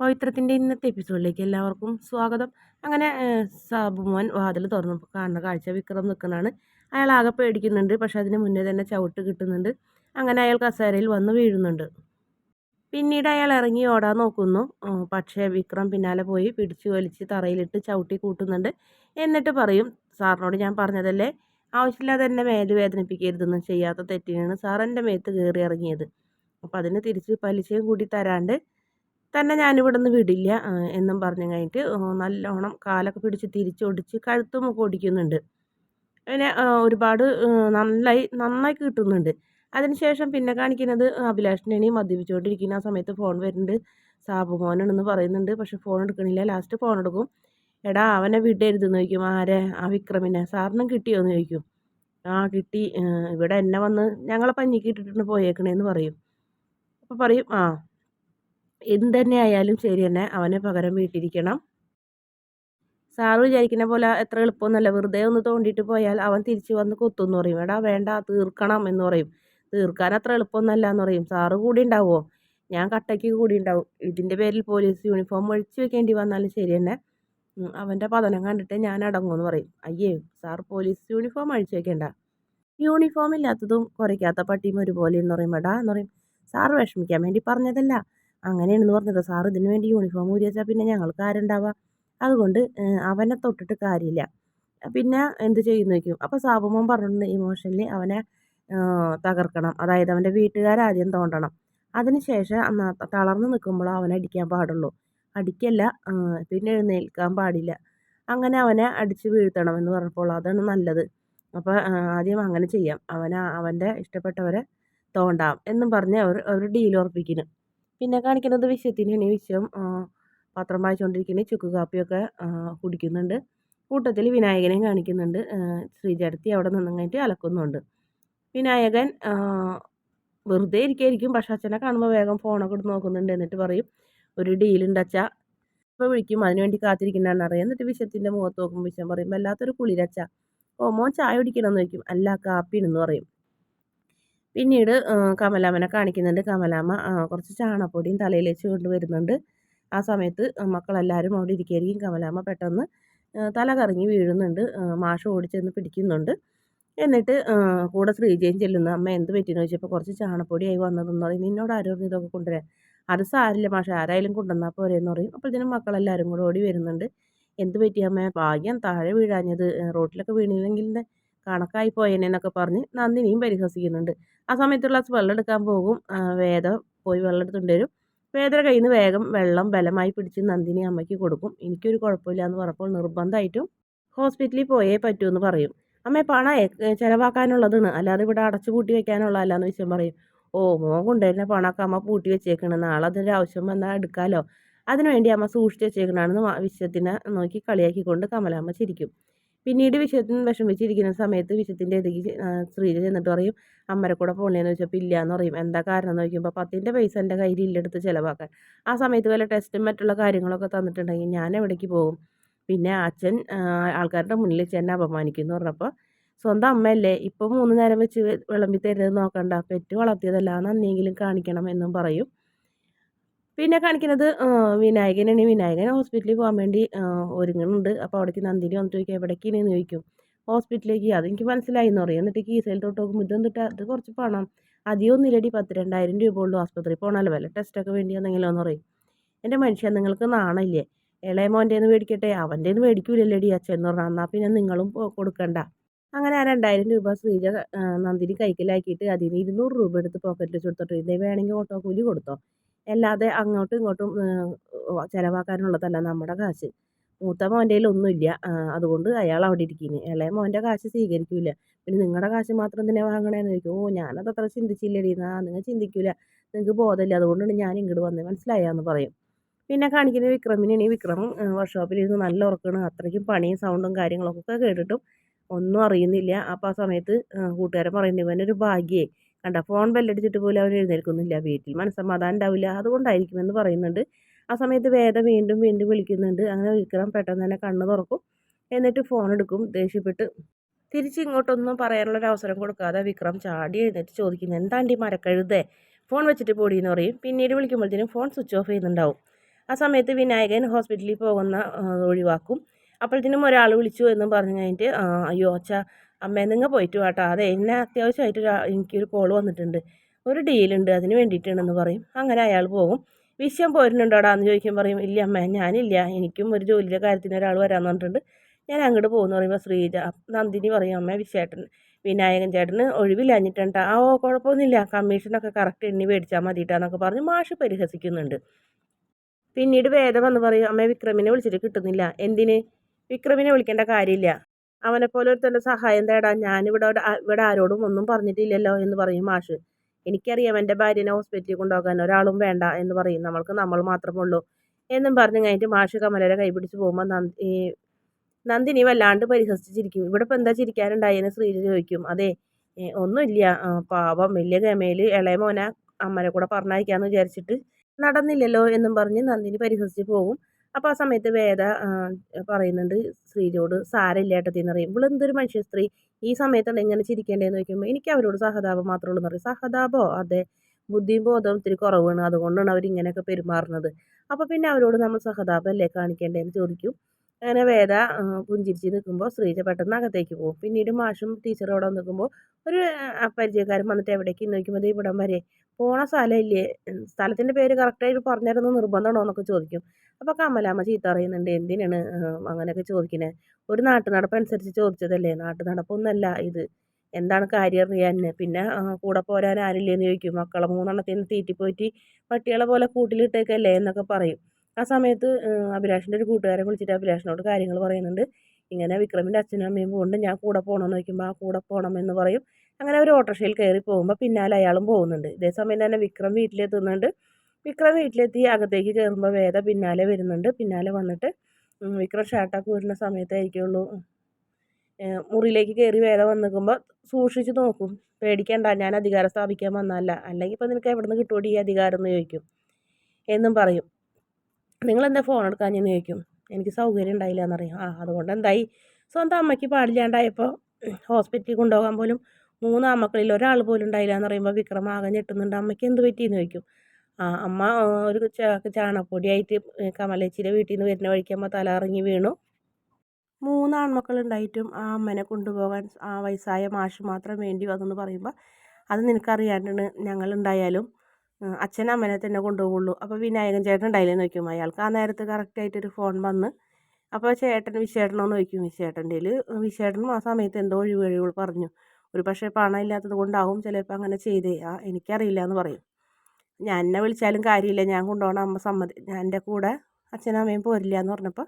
പവിത്രത്തിന്റെ ഇന്നത്തെ എപ്പിസോഡിലേക്ക് എല്ലാവർക്കും സ്വാഗതം. അങ്ങനെ സാബുമോൻ വാതിൽ തുറന്നു. കാണുന്ന കാഴ്ച വിക്രം നിൽക്കുന്നതാണ്. അയാൾ ആകെ പേടിക്കുന്നുണ്ട്. പക്ഷെ അതിന് മുന്നേ തന്നെ ചവിട്ട് കിട്ടുന്നുണ്ട്. അങ്ങനെ അയാൾ കസേരയിൽ വന്ന് വീഴുന്നുണ്ട്. പിന്നീട് അയാൾ ഇറങ്ങി ഓടാൻ നോക്കുന്നു. പക്ഷേ വിക്രം പിന്നാലെ പോയി പിടിച്ചു വലിച്ച് തറയിലിട്ട് ചവിട്ടി കൂട്ടുന്നുണ്ട്. എന്നിട്ട് പറയും സാറിനോട് ഞാൻ പറഞ്ഞതല്ലേ? ആവശ്യമില്ലാതെ എന്നെ മേൽ വേദനിപ്പിക്കരുതെന്നും ചെയ്യാത്ത തെറ്റിനാണ് സാർ എന്റെ മേത്ത് കയറി ഇറങ്ങിയത്. അപ്പോൾ അതിന് തിരിച്ച് പലിശയും കൂടി തരാണ്ട് തന്നെ ഞാനിവിടെ നിന്ന് വിടില്ല എന്നും പറഞ്ഞു കഴിഞ്ഞിട്ട് നല്ലോണം കാലൊക്കെ പിടിച്ച് തിരിച്ചൊടിച്ച് കഴുത്തുമൊക്കെ ഓടിക്കുന്നുണ്ട് പിന്നെ ഒരുപാട് നന്നായി നന്നായി കിട്ടുന്നുണ്ട്. അതിനുശേഷം പിന്നെ കാണിക്കുന്നത് അഭിലാഷിനെ മദ്യപിച്ചുകൊണ്ടിരിക്കുന്ന. ആ സമയത്ത് ഫോൺ വരുന്നുണ്ട്. സാബു മോനാണെന്ന് പറയുന്നുണ്ട്. പക്ഷെ ഫോൺ എടുക്കണില്ല. ലാസ്റ്റ് ഫോൺ എടുക്കും. എടാ അവനെ വിടരുതെന്ന് ചോദിക്കും. ആരെ? ആ വിക്രമിനെ. സാറിനും കിട്ടിയോ എന്ന് ചോദിക്കും. ആ കിട്ടി. ഇവിടെ എന്നെ വന്ന് ഞങ്ങളെ പഞ്ഞിക്ക് ഇട്ടിട്ടുണ്ട് പോയേക്കണേന്ന് പറയും. അപ്പോൾ പറയും ആ എന്ത് തന്നെ ആയാലും ശരി തന്നെ അവനെ പകരം വീട്ടിരിക്കണം. സാറ് വിചാരിക്കുന്ന പോലെ എത്ര എളുപ്പമൊന്നുമല്ല വെറുതെ ഒന്ന് തോണ്ടിയിട്ട് പോയാൽ അവൻ തിരിച്ച് വന്ന് കൊത്തുമെന്ന് പറയും. എടാ വേണ്ട തീർക്കണം എന്ന് പറയും. തീർക്കാൻ അത്ര എളുപ്പമൊന്നുമല്ല എന്ന് പറയും. സാറ് കൂടി ഉണ്ടാവുമോ? ഞാൻ കട്ടയ്ക്ക് കൂടി ഉണ്ടാവും. ഇതിന്റെ പേരിൽ പോലീസ് യൂണിഫോം ഒഴിച്ചു വെക്കേണ്ടി വന്നാലും ശരി തന്നെ. അവന്റെ പതനം കണ്ടിട്ട് ഞാൻ അടങ്ങുമെന്ന് പറയും. അയ്യേ സാർ പോലീസ് യൂണിഫോം അഴിച്ചു വെക്കേണ്ട. യൂണിഫോം ഇല്ലാത്തതും കുറയ്ക്കാത്ത പട്ടിയും ഒരുപോലെ എന്ന് പറയും. എടാ എന്ന് പറയും. സാറ് വിഷമിക്കാൻ വേണ്ടി പറഞ്ഞതല്ല. അങ്ങനെയാണെന്ന് പറഞ്ഞത്. സാർ ഇതിന് വേണ്ടി യൂണിഫോം ഊരി വെച്ചാൽ പിന്നെ ഞങ്ങൾക്ക് ആരുണ്ടാവുക അതുകൊണ്ട് അവനെ തൊട്ടിട്ട് കാര്യമില്ല. പിന്നെ എന്ത് ചെയ്യുന്നു വയ്ക്കും അപ്പോൾ സാബുമോൻ പറഞ്ഞിട്ടുണ്ട് ഇമോഷണലി അവനെ തകർക്കണം. അതായത് അവന്റെ വീട്ടുകാരാദ്യം തോണ്ടണം. അതിനുശേഷം തളർന്ന് നിൽക്കുമ്പോൾ അവനെ അടിക്കാൻ പാടുള്ളൂ. അടിക്കല്ല പിന്നെ എഴുന്നേൽക്കാൻ പാടില്ല. അങ്ങനെ അവനെ അടിച്ച് വീഴ്ത്തണം എന്ന് പറഞ്ഞപ്പോൾ അതാണ് നല്ലത്. അപ്പോൾ ആദ്യം അങ്ങനെ ചെയ്യാം. അവനെ അവന്റെ ഇഷ്ടപ്പെട്ടവരെ തോണ്ടാം എന്നും പറഞ്ഞ് അവർ അവർ ഡീൽ ഉറപ്പിക്കുന്നു. പിന്നെ കാണിക്കുന്നത് വിഷയത്തിനാണ് വിഷയം പത്രം വായിച്ചുകൊണ്ടിരിക്കുന്നത് ചുക്ക് കാപ്പിയൊക്കെ കുടിക്കുന്നുണ്ട്. കൂട്ടത്തിൽ വിനായകനെയും കാണിക്കുന്നുണ്ട്. ശ്രീചേട്ടത്തി അവിടെ നിന്നും കഴിഞ്ഞിട്ട് അലക്കുന്നുണ്ട്. വിനായകൻ വെറുതെ ഇരിക്കായിരിക്കും. പക്ഷെ അച്ഛനെ കാണുമ്പോൾ വേഗം ഫോണൊക്കെ എടുത്ത് നോക്കുന്നുണ്ട്. എന്നിട്ട് പറയും ഒരു ഡീലുണ്ട് അച്ഛ. ഇപ്പോൾ വിളിക്കും. അതിനുവേണ്ടി കാത്തിരിക്കുന്നതാണ് അറിയാം എന്നിട്ട് വിഷത്തിന്റെ മുഖത്ത് നോക്കുമ്പോൾ വിഷം പറയും വല്ലാത്തൊരു കുളിരച്ച ഓ മോൻ ചായ കുടിക്കണമെന്ന് ചോദിക്കും. അല്ല കാപ്പിയാണെന്ന് പറയും. പിന്നീട് കമലാമ്മനെ കാണിക്കുന്നുണ്ട്. കമലാമ്മ കുറച്ച് ചാണകപ്പൊടിയും തലയിൽ വെച്ച് കൊണ്ടുവരുന്നുണ്ട് ആ സമയത്ത് മക്കളെല്ലാവരും അവിടെ ഇരിക്കുകയായിരിക്കും. കമലാമ്മ പെട്ടെന്ന് തല കറങ്ങി വീഴുന്നുണ്ട്. മാഷ് ഓടിച്ചെന്ന് പിടിക്കുന്നുണ്ട്. എന്നിട്ട് കൂടെ ശ്രീജയും ചെല്ലുന്നു. അമ്മ എന്ത് പറ്റിയെന്ന് ചോദിച്ചപ്പോൾ കുറച്ച് ചാണപ്പൊടിയായി വന്നതെന്ന് പറയും. നിന്നോട് ആരും ഇതൊക്കെ കൊണ്ടുവരാൻ? അത് സാരില്ല മാഷ. ആരായാലും കൊണ്ടുവന്നാൽ പോരെയെന്ന് പറയും. അപ്പോഴത്തേനും മക്കളെല്ലാവരും കൂടെ ഓടി വരുന്നുണ്ട്. എന്ത് പറ്റിയമ്മ ഭാഗ്യം താഴെ വീഴാഞ്ഞത്. റോട്ടിലൊക്കെ വീണില്ലെങ്കിൽ കണക്കായി പോയേനെന്നൊക്കെ പറഞ്ഞ് നന്ദിനിയും പരിഹസിക്കുന്നുണ്ട്. ആ സമയത്ത് ഗ്ലാസ് വെള്ളം എടുക്കാൻ പോകും. വേദ പോയി വെള്ളം എടുത്തുകൊണ്ട് വരും. വേദന കയ്യിൽ നിന്ന് വേഗം വെള്ളം ബലമായി പിടിച്ച് നന്ദിനി അമ്മയ്ക്ക് കൊടുക്കും. എനിക്കൊരു കുഴപ്പമില്ല എന്ന് പറഞ്ഞപ്പോൾ നിർബന്ധമായിട്ടും ഹോസ്പിറ്റലിൽ പോയേ പറ്റൂ എന്ന് പറയും. അമ്മ പണം ചിലവാക്കാനുള്ളതാണ്. അല്ലാതെ ഇവിടെ അടച്ചു പൂട്ടി വെക്കാനുള്ളതല്ലാന്ന് വിഷയം പറയും. ഓ മോൻ കൊണ്ടുവരുന്ന പണമൊക്കെ അമ്മ പൂട്ടി വെച്ചേക്കണം. നാളെ അതിന്റെ ആവശ്യം വന്നാൽ എടുക്കാമല്ലോ അതിനുവേണ്ടി അമ്മ സൂക്ഷിച്ച് വെച്ചേക്കണമെന്ന് വിശ്വത്തിനെ നോക്കി കളിയാക്കിക്കൊണ്ട് കമലാമ്മ ചിരിക്കും. പിന്നീട് വിഷയത്തിന് വിഷമിച്ചിരിക്കുന്ന സമയത്ത് വിഷത്തിന്റെ ഇടയ്ക്ക് ശ്രീജ ചെന്നിട്ട് പറയും അമ്മരെ കൂടെ പോണേന്ന് ചോദിച്ചപ്പോൾ ഇല്ല എന്ന് പറയും. എന്താ കാരണം എന്ന് ചോദിക്കുമ്പോൾ പത്തിന്റെ പൈസ എന്റെ കയ്യിൽ ഇല്ലെടുത്ത് ചിലവാക്കാൻ. ആ സമയത്ത് വല്ല ടെസ്റ്റും മറ്റുള്ള കാര്യങ്ങളൊക്കെ തന്നിട്ടുണ്ടെങ്കിൽ ഞാൻ എവിടേക്ക് പോകും? പിന്നെ അച്ഛൻ ആൾക്കാരുടെ മുന്നിൽ വെച്ച് എന്നെ അപമാനിക്കുന്നു പറഞ്ഞപ്പോൾ സ്വന്തം അമ്മയല്ലേ ഇപ്പോൾ മൂന്ന് നേരം വെച്ച് വിളമ്പി തരുന്നത് നോക്കണ്ട. പെറ്റ് വളർത്തിയതല്ല നന്ദിയെങ്കിലും കാണിക്കണം എന്നും പറയും. പിന്നെ കാണിക്കുന്നത് വിനായകനാണ്. വിനായകൻ ഹോസ്പിറ്റലിൽ പോകാൻ വേണ്ടി ഒരുങ്ങുന്നുണ്ട്. അപ്പോൾ അവിടേക്ക് നന്ദിനി വന്നിട്ട് ചോദിക്കുക എവിടേക്കാണെന്ന് ചോദിക്കും. ഹോസ്പിറ്റലിലേക്ക് അതെനിക്ക് മനസ്സിലായി എന്ന് പറയും. എന്നിട്ട് കീസയിൽ തൊട്ട് നോക്കുമ്പോൾ ഇതെന്നിട്ട് അത് കുറച്ച് പണം അധികം ഇല്ലടി പത്ത് രണ്ടായിരം രൂപ ഉള്ളൂ. ആസ്പത്രിയിൽ പോകണമല്ലോ വല്ല ടെസ്റ്റൊക്കെ വേണ്ടി എന്തെങ്കിലും എന്ന് പറയും. എന്റെ മനുഷ്യൻ നിങ്ങൾക്ക് നാണമില്ലേ ഇളയ മോന്റെ മേടിക്കട്ടെ? അവന്റെ നിന്ന് മേടിക്കൂലല്ലേടി അച്ഛൻ? എന്ന് പറഞ്ഞാൽ എന്നാൽ പിന്നെ നിങ്ങളും കൊടുക്കണ്ട. അങ്ങനെ ആ രണ്ടായിരം രൂപ ശ്രീജ നന്ദിനി കൈക്കലാക്കിയിട്ട് അതിന് ഇരുന്നൂറ് രൂപ എടുത്ത് പോക്കറ്റിൽ കൊടുത്തിട്ട് ഇതേ വേണമെങ്കിൽ ഓട്ടോ കൂലി കൊടുത്തോ? അല്ലാതെ അങ്ങോട്ടും ഇങ്ങോട്ടും ചിലവാക്കാനുള്ളതല്ല നമ്മുടെ കാശ്. മൂത്ത മോന്റെ ഒന്നുമില്ല. അതുകൊണ്ട് അയാൾ അവിടെ ഇരിക്കുന്നു ഇളയ മോന്റെ കാശ് സ്വീകരിക്കില്ല പിന്നെ നിങ്ങളുടെ കാശ് മാത്രം തന്നെ വാങ്ങണേന്ന് ചോദിക്കും. ഓ ഞാനത് അത്ര ചിന്തിച്ചില്ലടി. ആ നിങ്ങൾ ചിന്തിക്കില്ല നിങ്ങൾക്ക് ബോധമില്ല. അതുകൊണ്ടാണ് ഞാൻ ഇങ്ങോട്ട് വന്നത് മനസ്സിലായെന്ന് പറയും. പിന്നെ കാണിക്കുന്നത് വിക്രമിനാണ് വിക്രം വർക്ക്ഷോപ്പിൽ ഇരുന്ന് നല്ല ഉറക്കമാണ് അത്രയ്ക്കും പണിയും സൗണ്ടും കാര്യങ്ങളൊക്കെ കേട്ടിട്ടും ഒന്നും അറിയുന്നില്ല. അപ്പോൾ ആ സമയത്ത് കൂട്ടുകാരൻ പറയുന്നത് ഇവനൊരു ഭാഗ്യേ. കണ്ട ഫോൺ ബെല്ലടിച്ചിട്ട് പോലും അവർ എഴുന്നേൽക്കുന്നില്ല. വീട്ടിൽ മനസ്സമാധാനം ഉണ്ടാവില്ല. അതുകൊണ്ടായിരിക്കുമെന്ന് പറയുന്നുണ്ട്. ആ സമയത്ത് വേദ വീണ്ടും വീണ്ടും വിളിക്കുന്നുണ്ട്. അങ്ങനെ വിക്രം പെട്ടെന്ന് തന്നെ കണ്ണ് തുറക്കും. എന്നിട്ട് ഫോൺ എടുക്കും. ദേഷ്യപ്പെട്ട് തിരിച്ച് ഇങ്ങോട്ടൊന്നും പറയാനുള്ളൊരു അവസരം കൊടുക്കാതെ വിക്രം ചാടി എഴുന്നേറ്റ് ചോദിക്കുന്നു എന്താണ്ടി മരക്കഴുതേ? ഫോൺ വെച്ചിട്ട് പൊടിയെന്ന് പറയും. പിന്നീട് വിളിക്കുമ്പോഴത്തേനും ഫോൺ സ്വിച്ച് ഓഫ് ചെയ്യുന്നുണ്ടാവും. ആ സമയത്ത് വിനായകൻ ഹോസ്പിറ്റലിൽ പോകുന്ന ഒഴിവാക്കും. അപ്പോഴത്തേനും ഒരാൾ വിളിച്ചു എന്നും പറഞ്ഞു കഴിഞ്ഞിട്ട് അയ്യോ അച്ഛ അമ്മ നിങ്ങൾ പോയിട്ട് വാട്ടോ അതെ എന്നെ അത്യാവശ്യമായിട്ട് എനിക്കൊരു കോൾ വന്നിട്ടുണ്ട്. ഒരു ഡീലുണ്ട് അതിന് വേണ്ടിയിട്ടാണെന്ന് പറയും. അങ്ങനെ അയാൾ പോകും. വിഷയം പോരുന്നുണ്ടോടാ എന്ന് ചോദിക്കും പറയും ഇല്ല അമ്മ ഞാനില്ല. എനിക്കും ഒരു ജോലിയുടെ കാര്യത്തിന് ഒരാൾ വരാമെന്ന് പറഞ്ഞിട്ടുണ്ട്. ഞാൻ അങ്ങോട്ട് പോകുന്നു. പറയുമ്പോൾ ശ്രീജ നന്ദിനി പറയും അമ്മ വിശേട്ടൻ വിനായകൻ ചേട്ടന് ഒഴിവില്ലാഞ്ഞിട്ടുണ്ട്. ആ ഓ കുഴപ്പമൊന്നുമില്ല. കമ്മീഷനൊക്കെ കറക്റ്റ് എണ്ണി മേടിച്ചാൽ മതിയിട്ടാന്നൊക്കെ പറഞ്ഞ് മാഷ് പരിഹസിക്കുന്നുണ്ട്. പിന്നീട് വേദം വന്ന് പറയും അമ്മ വിക്രമിനെ വിളിച്ചിട്ട് കിട്ടുന്നില്ല. എന്തിന്? വിക്രമിനെ വിളിക്കേണ്ട കാര്യമില്ല. അവനെപ്പോലെ ഒരുത്തന്റെ സഹായം തേടാൻ ഞാനിവിടെ ഇവിടെ ആരോടും ഒന്നും പറഞ്ഞിട്ടില്ലല്ലോ എന്ന് പറയും മാഷ്. എനിക്കറിയാം എന്റെ ഭാര്യനെ ഹോസ്പിറ്റലിൽ കൊണ്ടുപോകാൻ ഒരാളും വേണ്ട എന്ന് പറയും. നമ്മൾക്ക് നമ്മൾ മാത്രമേ ഉള്ളൂ എന്നും പറഞ്ഞു കഴിഞ്ഞിട്ട് മാഷ് കമലയുടെ കൈ പിടിച്ച് പോകുമ്പോൾ നന്ദി നന്ദിനി വല്ലാണ്ട് പരിഹസിച്ചിരിക്കും. ഇവിടെ ഇപ്പം എന്താ ചിരിക്കാനുണ്ടായെന്ന് ശ്രീജി ചോദിക്കും. അതെ ഒന്നുമില്ല. പാവം വലിയ ഗമയിൽ ഇളയ മോനെ അമ്മനെ കൂടെ പറഞ്ഞയക്കാമെന്ന് വിചാരിച്ചിട്ട് നടന്നില്ലല്ലോ എന്നും പറഞ്ഞ് നന്ദിനി പരിഹസിച്ച് പോകും. അപ്പോൾ ആ സമയത്ത് വേദ പറയുന്നുണ്ട് ശ്രീജോട് സാരമില്ല ഏട്ടത്തിന്ന് പറയും. എന്തൊരു മനുഷ്യ സ്ത്രീ? ഈ സമയത്താണ് എങ്ങനെ ചിരിക്കേണ്ടതെന്ന് ചോദിക്കുമ്പോൾ എനിക്ക് അവരോട് സഹതാപം മാത്രമേ ഉള്ളൂ എന്ന് പറയും. സഹതാപോ? അതെ. ബുദ്ധിയും ബോധവും ഇത്തിരി കുറവാണ്. അതുകൊണ്ടാണ് അവർ ഇങ്ങനെയൊക്കെ പെരുമാറുന്നത്. അപ്പോൾ പിന്നെ അവരോട് നമ്മൾ സഹതാപം അല്ലേ കാണിക്കേണ്ടതെന്ന് ചോദിക്കും. അങ്ങനെ വേദ പുഞ്ചിരിച്ച് നിൽക്കുമ്പോൾ ശ്രീജ പെട്ടെന്ന് അകത്തേക്ക് പോകും. പിന്നീട് മാഷും ടീച്ചറും അവിടെ നിൽക്കുമ്പോൾ ഒരു പരിചയക്കാരൻ വന്നിട്ട് എവിടേക്ക് നോക്കുമ്പോൾ ഇവിടം വരെ. പോണ സ്ഥലമില്ലേ സ്ഥലത്തിന്റെ പേര് കറക്റ്റായിട്ട് പറഞ്ഞിരുന്നു നിർബന്ധമാണോ എന്നൊക്കെ ചോദിക്കും. അപ്പോൾ കമലാമ്മ ചീത്ത പറയുന്നുണ്ട് എന്തിനാണ് അങ്ങനെയൊക്കെ ചോദിക്കുന്നത് ഒരു നാട്ടു നടപ്പനുസരിച്ച് ചോദിച്ചതല്ലേ? നാട്ടു നടപ്പൊന്നല്ല ഇത്. എന്താണ് കാര്യം അറിയാൻ പിന്നെ കൂടെ പോരാൻ ആരില്ലേന്ന് ചോദിക്കും. മക്കളെ മൂന്നെണ്ണത്തിന് തീറ്റിപ്പോയിട്ട് പട്ടികളെ പോലെ കൂട്ടിലിട്ടേക്കല്ലേ? എന്നൊക്കെ പറയും. ആ സമയത്ത് അഭിലാഷിന്റെ ഒരു കൂട്ടുകാരെ വിളിച്ചിട്ട് അഭിലാഷിനോട് കാര്യങ്ങൾ പറയുന്നുണ്ട്. ഇങ്ങനെ വിക്രമിന്റെ അച്ഛനും അമ്മയും പോകുന്നുണ്ട് ഞാൻ കൂടെ പോകണമെന്ന് ചോദിക്കുമ്പോൾ ആ കൂടെ പോകണം എന്ന് പറയും. അങ്ങനെ അവർ ഓട്ടോറിക്ഷയിൽ കയറി പോകുമ്പോൾ പിന്നാലെ അയാളും പോകുന്നുണ്ട്. ഇതേ സമയം തന്നെ വിക്രം വീട്ടിലെത്തുന്നുണ്ട്. വിക്രം വീട്ടിലെത്തി അകത്തേക്ക് കയറുമ്പോൾ വേദ പിന്നാലെ വരുന്നുണ്ട്. പിന്നാലെ വന്നിട്ട് വിക്രം ഷർട്ടൊക്കെ വരുന്ന സമയത്തായിരിക്കുള്ളൂ. മുറിയിലേക്ക് കയറി വേദ വന്നിക്കുമ്പോൾ സൂക്ഷിച്ച് നോക്കും. പേടിക്കണ്ട ഞാൻ അധികാരം സ്ഥാപിക്കാൻ വന്നതല്ല. അല്ലെങ്കിൽ ഇപ്പോൾ നിനക്ക് എവിടെ നിന്ന് കിട്ടുമോ ഈ അധികാരം എന്ന് ചോദിക്കും. എന്നും പറയും. നിങ്ങളെന്താ ഫോൺ എടുക്കാഞ്ഞെന്ന് ചോദിക്കും. എനിക്ക് സൗകര്യം ഉണ്ടായില്ല എന്നറിയാം ആ അതുകൊണ്ട് എന്തായി? സ്വന്തം അമ്മയ്ക്ക് പാടില്ലാണ്ടായപ്പോൾ ഹോസ്പിറ്റലിൽ കൊണ്ടുപോകാൻ പോലും മൂന്ന് ആമക്കളിൽ ഒരാൾ പോലും ഉണ്ടായില്ല എന്ന് പറയുമ്പോൾ വിക്രം ആകെ ഞെട്ടുന്നുണ്ട്. അമ്മയ്ക്ക് എന്ത് പറ്റിയെന്ന് ചോദിക്കും. ആ അമ്മ ഒരു ചാണപ്പൊടിയായിട്ട് കമലേച്ചിയുടെ വീട്ടിൽ നിന്ന് വരുന്ന വഴിക്ക് അമ്മ തലകറങ്ങി വീണു. മൂന്ന് ആൺമക്കളുണ്ടായിട്ടും ആ അമ്മനെ കൊണ്ടുപോകാൻ ആ വയസ്സായ മാഷ് മാത്രം വേണ്ടി വന്നെന്ന് പറയുമ്പോൾ അത് നിനക്കറിയാണ്ടാണ് ഞങ്ങളുണ്ടായാലും അച്ഛൻ അമ്മനെ തന്നെ കൊണ്ടുപോകുള്ളൂ. അപ്പോൾ വിനായകൻ ചേട്ടൻ ഉണ്ടായില്ലെന്ന് നോക്കും അയാൾക്ക് ആ നേരത്ത് കറക്റ്റായിട്ടൊരു ഫോൺ വന്ന് അപ്പോൾ ചേട്ടൻ വിശേഷണമെന്ന് നോക്കും വിശേട്ടന്റെ വിശേഷനും ആ സമയത്ത് എന്തോ ഒഴിവുകൾ പറഞ്ഞു. ഒരു പക്ഷേ പണം ഇല്ലാത്തത് കൊണ്ടാവും ചിലപ്പോൾ അങ്ങനെ ചെയ്തേ. ആ എനിക്കറിയില്ല എന്ന് പറയും. ഞാൻ എന്നെ വിളിച്ചാലും കാര്യമില്ല. ഞാൻ കൊണ്ടുപോകണം അമ്മ സമ്മതി. ഞാൻ എന്റെ കൂടെ അച്ഛനും അമ്മയും പോരില്ല എന്ന് പറഞ്ഞപ്പോൾ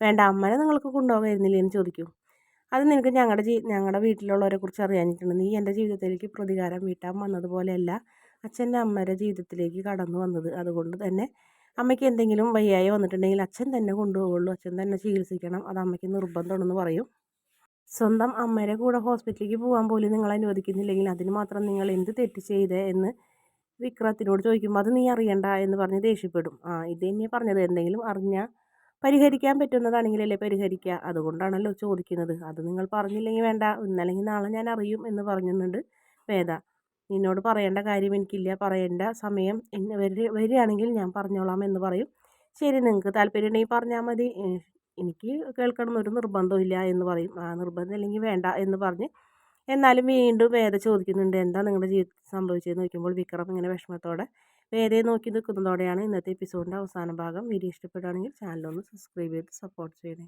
വേണ്ട അമ്മനെ നിങ്ങൾക്ക് കൊണ്ടുപോകാമായിരുന്നില്ലേ എന്ന് ചോദിക്കും. അത് നിനക്ക് ഞങ്ങളുടെ ജീ ഞങ്ങളുടെ വീട്ടിലുള്ളവരെ കുറിച്ച് അറിയാനിട്ടുണ്ട്. നീ എന്റെ ജീവിതത്തിലേക്ക് പ്രതികാരം വീട്ടാൻ വന്നതുപോലെയല്ല അച്ഛന്റെ അമ്മയുടെ ജീവിതത്തിലേക്ക് കടന്നു വന്നത്. അതുകൊണ്ട് തന്നെ അമ്മയ്ക്ക് എന്തെങ്കിലും വയ്യായി വന്നിട്ടുണ്ടെങ്കിൽ അച്ഛൻ തന്നെ കൊണ്ടുപോകുള്ളൂ അച്ഛൻ തന്നെ ചികിത്സിക്കണം. അത് അമ്മയ്ക്ക് നിർബന്ധമാണെന്ന് പറയും. സ്വന്തം അമ്മയുടെ കൂടെ ഹോസ്പിറ്റലിലേക്ക് പോകാൻ പോലും നിങ്ങൾ അനുവദിക്കുന്നില്ലെങ്കിൽ അതിന് മാത്രം നിങ്ങൾ എന്ത് തെറ്റ് ചെയ്തേ എന്ന് വിക്രത്തിനോട് ചോദിക്കുമ്പോൾ അത് നീ അറിയണ്ട എന്ന് പറഞ്ഞ് ദേഷ്യപ്പെടും. ആ ഇത് തന്നെ പറഞ്ഞത്. എന്തെങ്കിലും അറിഞ്ഞാൽ പരിഹരിക്കാൻ പറ്റുന്നതാണെങ്കിലല്ലേ പരിഹരിക്കുക അതുകൊണ്ടാണല്ലോ ചോദിക്കുന്നത്. അത് നിങ്ങൾ പറഞ്ഞില്ലെങ്കിൽ വേണ്ട. ഇന്നല്ലെങ്കിൽ നാളെ ഞാൻ അറിയും എന്ന് പറഞ്ഞിട്ടുണ്ട് വേദ. നിന്നോട് പറയേണ്ട കാര്യം എനിക്കില്ല. പറയേണ്ട സമയം എന്നെ വരികയാണെങ്കിൽ ഞാൻ പറഞ്ഞോളാം എന്ന് പറയും. ശരി നിങ്ങൾക്ക് താല്പര്യം ഉണ്ടെങ്കിൽ പറഞ്ഞാൽ മതി എനിക്ക് കേൾക്കണം ഒരു നിർബന്ധമില്ല എന്ന് പറയും. ആ നിർബന്ധം ഇല്ലെങ്കിൽ വേണ്ട എന്ന് പറഞ്ഞ് എന്നാലും വീണ്ടും വേദ ചോദിക്കുന്നുണ്ട് എന്താ നിങ്ങളുടെ ജീവിതത്തിൽ സംഭവിച്ചതെന്ന്? നോക്കുമ്പോൾ വിക്രം ഇങ്ങനെ വിഷമത്തോടെ വേദയെ നോക്കി നിൽക്കുന്നതോടെയാണ് ഇന്നത്തെ എപ്പിസോഡിന്റെ അവസാന ഭാഗം. വീഡിയോ ഇഷ്ടപ്പെടുകയാണെങ്കിൽ ചാനലൊന്ന് സബ്സ്ക്രൈബ് ചെയ്ത് സപ്പോർട്ട് ചെയ്യണേ.